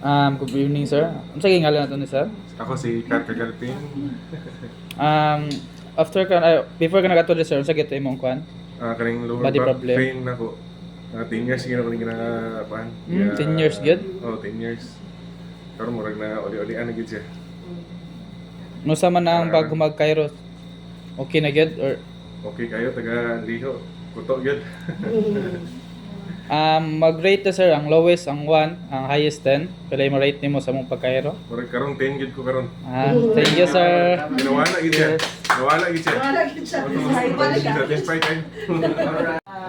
Um, good evening, sir. Ano sa ngalan nato ni sir? Ako si Kat Kagalpin. Um, after ka, ay, before ka nagato ni sir, sa gito imong kwan? Uh, kaning lower Body back problem. pain ako. Uh, 10 years gina ko ning ginapan. Hmm, 10 years good? Oh, 10 years. Karon murag na uli-uli ana gid siya. No sa man ang pag humag Cairo? Okay na gyud or Okay kayo taga liho. Kuto gyud. um mag-rate to sir ang lowest ang 1, ang highest 10. Pila mo rate nimo sa mong pag Cairo? Murag karon 10 gyud ko karon. Ah, thank you sir. Nawala gid siya. Nawala gid siya. Wala gid siya. Ano, Ay, wala ka. Satisfied kayo.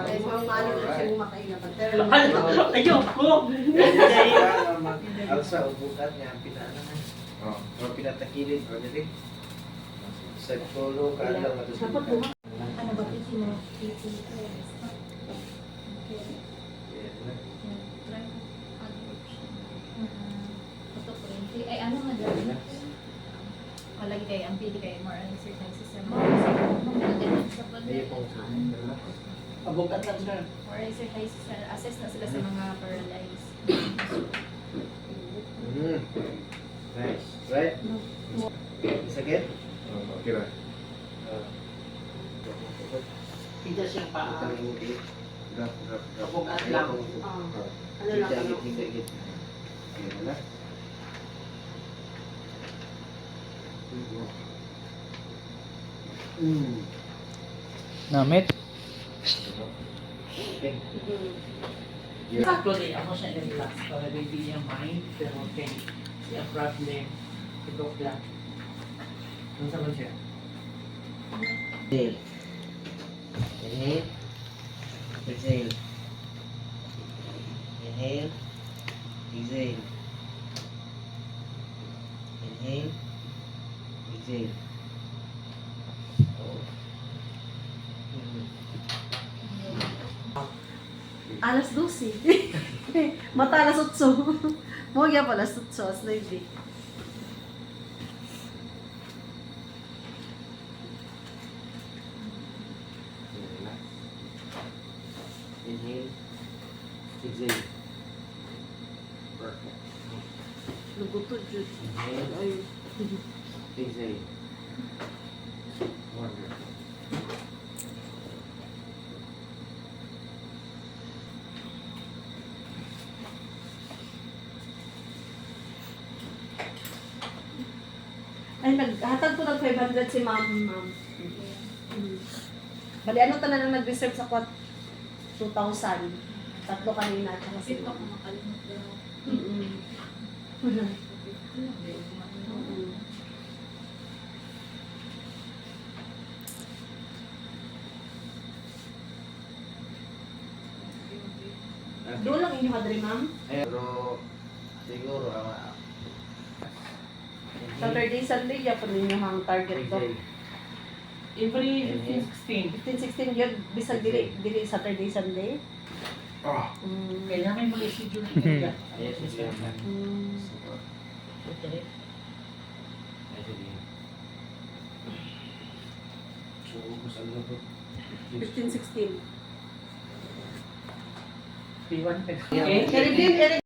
Ay, mga maano na siya umakain na pag pero Ayoko! Alsa o bukat niya ang pinana Oh. o pinatakilid o dili. Sa tulo ka lang Ano ba ito mo? Ay, ano nga dyan? Palagi kayo, ang pili kayo, more exercises sa mga sa Abukat lang sir. More exercises, sa assess na sila sa mga paralyzed. Mm. Nice. Right? Sakit? Oh, Okay ra. Uh, Kita siya pa. Drop. Abukat lang. Ah, ano lang Higit, ano. higit, higit. Okay, wala. Mm. Namit. Okay. Actually, ako siya relax para hindi niya mind, pero okay. Siya problem. Ito lang. Ano sa siya? Inhale. Inhale. Exhale. Inhale. Exhale. Inhale. Exhale. Oh. Alas 12. Mata alas 8. Mo ya pala alas 8 as lady. Relax. Inhale. Exhale. Perfect. Luguto jud. Inhale. Ay, Exhale. Wonderful. ay naghatag ko ng 500 si ma'am, ma'am. Mm. Bali ano tanan ang nag-reserve sa kwat 2,000. Tatlo kanina Kasi ito, kumakalimot daw. Mm-mm. Doon lang inyo kadri, ma'am. Pero siguro ah, inhale. Saturday, Sunday, ya pa ninyo ang target. Exhale. Every 15, 15, 16. 16 yun, bisag dili, dili Saturday, Sunday. Ah. Mm. Kaya may mga schedule na ito. Yes, yes, yes. Okay. So, ubus ang lubot. 15, 16. P1 Yeah. Okay. Caribbean, Eric,